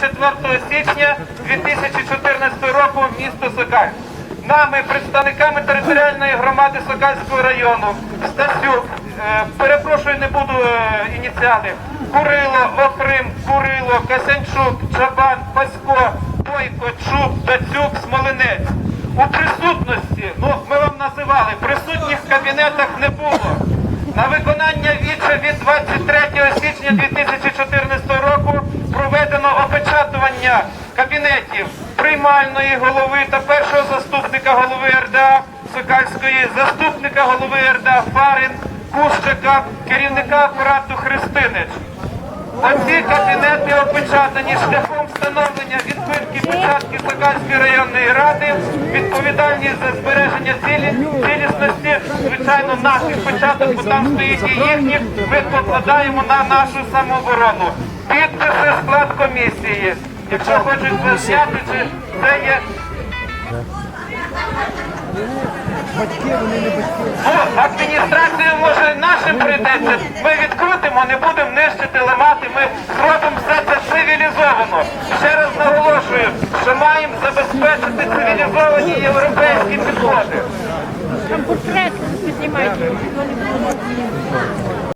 4 січня 2014 року місто Сокаль. Нами, представниками територіальної громади Сокальського району, Стасюк, е, перепрошую, не буду е, ініціали, Курило, Охрим, Курило, Касянчук, Чабан, Пасько, Бойко, Чуб, Дацюк, Смолинець. У присутності, ну ми вам називали, присутніх в кабінетах не було. На виконання віча від 23 січня 2014 року проведено опечатування кабінетів приймальної голови та першого заступника голови РДА Сокальської, заступника голови РДА Фарин, Кущика, керівника апарату Христинич. Оці кабінети опечатані шляхом встановлення відбитків печатки Сокальської районної ради, відповідальність за збереження цілі, цілісності, звичайно, наших печаток, бо там стоїть і їхніх, ми покладаємо на нашу самооборону. Підписи склад комісії. Якщо хочуть це чи це є Ну, адміністрацію може нашим прийдеться. Ми відкрутимо, не будемо нищити, ламати. Ми зробимо все це цивілізовано. Ще раз наголошую, що маємо забезпечити цивілізовані європейські підходи. Там портрет піднімайте.